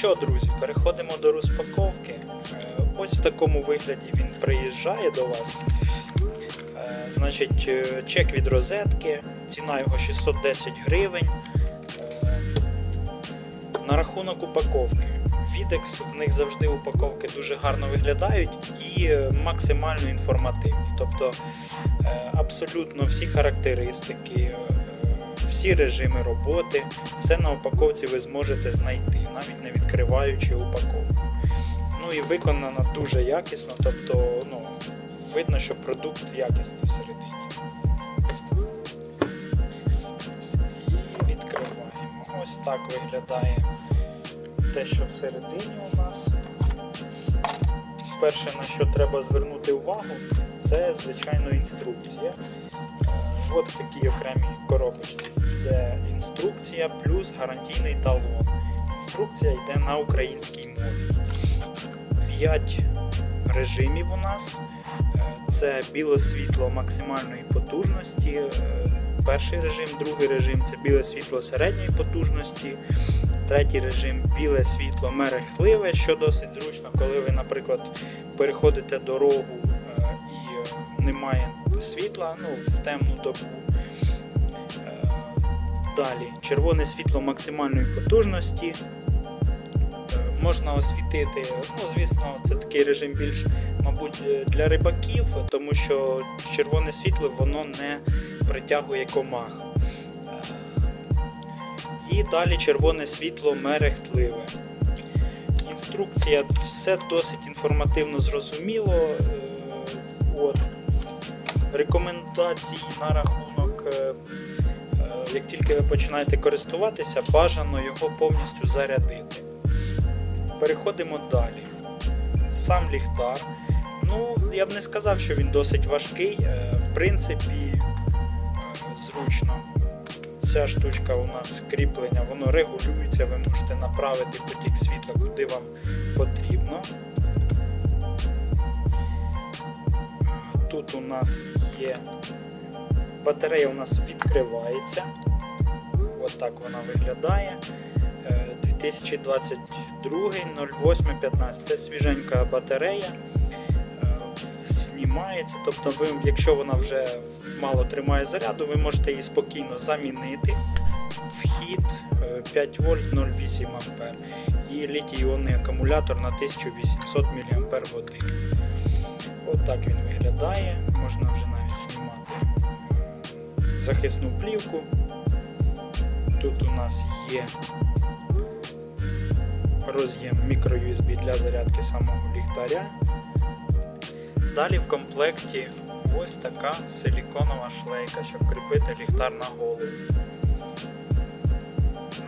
що, друзі, переходимо до розпаковки. Е, Ось в такому вигляді він приїжджає до вас. Е, Значить, е, чек від розетки, ціна його 610 гривень. На рахунок упаковки. Відекс в них завжди упаковки дуже гарно виглядають і максимально інформативні. Тобто абсолютно всі характеристики, всі режими роботи, все на упаковці ви зможете знайти, навіть не відкриваючи упаковку. Ну і виконано дуже якісно, тобто ну, видно, що продукт якісний всередині. І відкриваємо. Ось так виглядає те, що всередині у нас. Перше, на що треба звернути увагу, це звичайно інструкція. От в такій окремій коробочці йде інструкція плюс гарантійний талон. Інструкція йде на українській мові. 5 режимів у нас. Це біле світло максимальної потужності. е, Перший режим, другий режим це біле світло середньої потужності. Третій режим біле світло мерехтливе, що досить зручно, коли ви, наприклад, переходите дорогу немає світла ну, в темну добу. Е, Далі червоне світло максимальної потужності. Е, Можна освітити, ну звісно, це такий режим більш, мабуть, е, для рибаків, тому що червоне світло воно не притягує комах. І далі червоне світло мерехтливе. Інструкція все досить інформативно зрозуміло. От. Рекомендації на рахунок, е, е, як тільки ви починаєте користуватися, бажано його повністю зарядити. Переходимо далі. Сам ліхтар. Ну, я б не сказав, що він досить важкий. Е, В принципі, зручно. Ця штучка у нас кріплення, воно регулюється, ви можете направити потік світла куди вам потрібно. Тут у нас є батарея у нас відкривається. От так вона виглядає. Е, 2022 0815. Це свіженька батарея. Е, Знімається, тобто ви, якщо вона вже мало тримає заряду, ви можете її спокійно замінити. Вхід е, 5 вольт 0,8 А і літій-іонний акумулятор на 1800 мАч. Так він виглядає. Можна вже навіть знімати захисну плівку. Тут у нас є роз'єм microUSB для зарядки самого ліхтаря. Далі в комплекті ось така силіконова шлейка, щоб кріпити ліхтар на голову.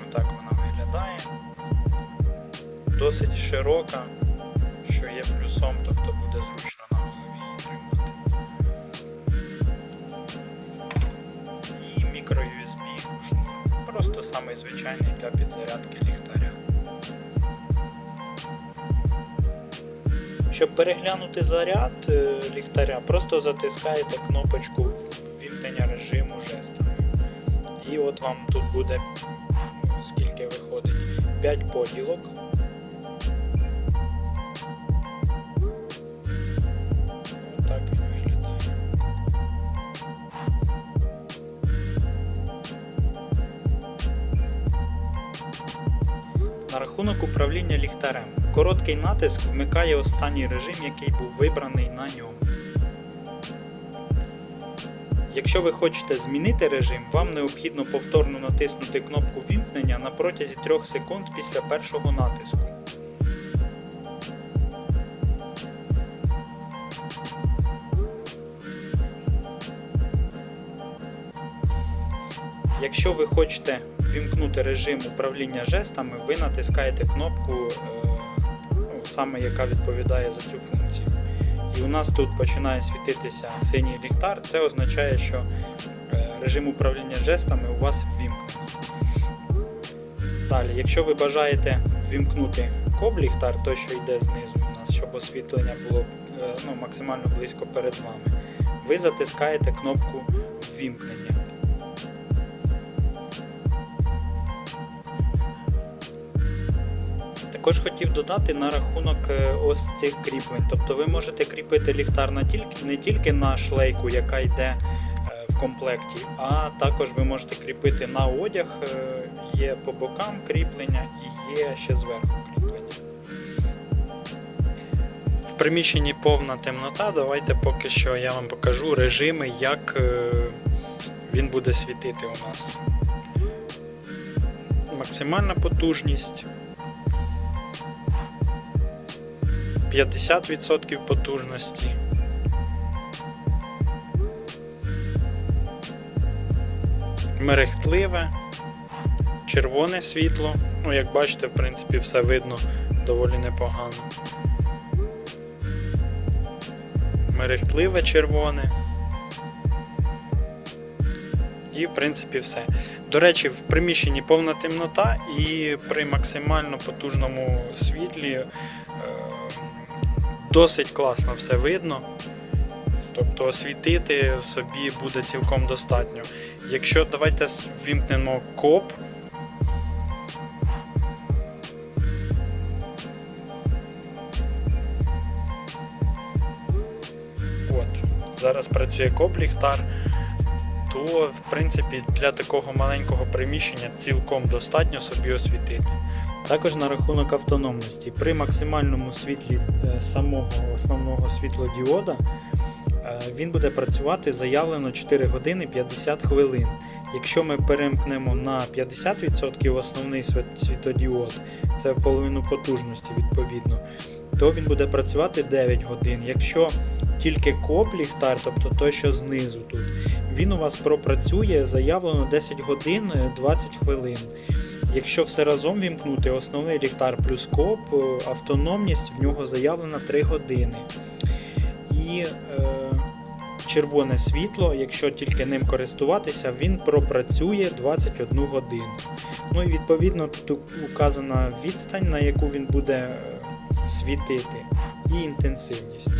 Отак вона виглядає. Досить широка, що є плюсом, тобто буде зручно звичайний для підзарядки ліхтаря. Щоб переглянути заряд е, ліхтаря, просто затискаєте кнопочку ввімкнення режиму жестами. І от вам тут буде скільки виходить 5 поділок. Рахунок управління ліхтарем. Короткий натиск вмикає останній режим, який був вибраний на ньому. Якщо ви хочете змінити режим, вам необхідно повторно натиснути кнопку вімкнення на протязі 3 секунд після першого натиску. Якщо ви хочете вімкнути режим управління жестами, ви натискаєте кнопку, е, ну, саме яка відповідає за цю функцію. І у нас тут починає світитися синій ліхтар. Це означає, що е, режим управління жестами у вас ввімкнений. Далі, якщо ви бажаєте ввімкнути коб-ліхтар, той, що йде знизу у нас, щоб освітлення було е, ну, максимально близько перед вами, ви затискаєте кнопку ввімкнення. Також хотів додати на рахунок е, ось цих кріплень. Тобто ви можете кріпити ліхтар не тільки на шлейку, яка йде е, в комплекті, а також ви можете кріпити на одяг, е, є по бокам кріплення і є ще зверху кріплення. В приміщенні повна темнота. Давайте поки що я вам покажу режими, як він буде світити у нас. Максимальна потужність. 50% потужності. Мерехтливе, червоне світло. Ну, як бачите, в принципі, все видно доволі непогано. Мерехтливе червоне. І, в принципі, все. До речі, в приміщенні повна темнота, і при максимально потужному світлі досить класно все видно. Тобто освітити собі буде цілком достатньо. Якщо давайте ввімкнемо коп. От, зараз працює коп ліхтар, то в принципі для такого маленького приміщення цілком достатньо собі освітити. Також на рахунок автономності. При максимальному світлі е, самого основного світлодіода е, він буде працювати заявлено 4 години 50 хвилин. Якщо ми перемкнемо на 50% основний світодіод, це в половину потужності відповідно, то він буде працювати 9 годин. Якщо тільки коп ліхтар, тобто той, що знизу тут, він у вас пропрацює заявлено 10 годин е, 20 хвилин. Якщо все разом вімкнути, основний ліхтар плюс коп, е, автономність в нього заявлена 3 години. І е, червоне світло, якщо тільки ним користуватися, він пропрацює 21 годину. Ну і відповідно тут указана відстань, на яку він буде е, світити, і інтенсивність.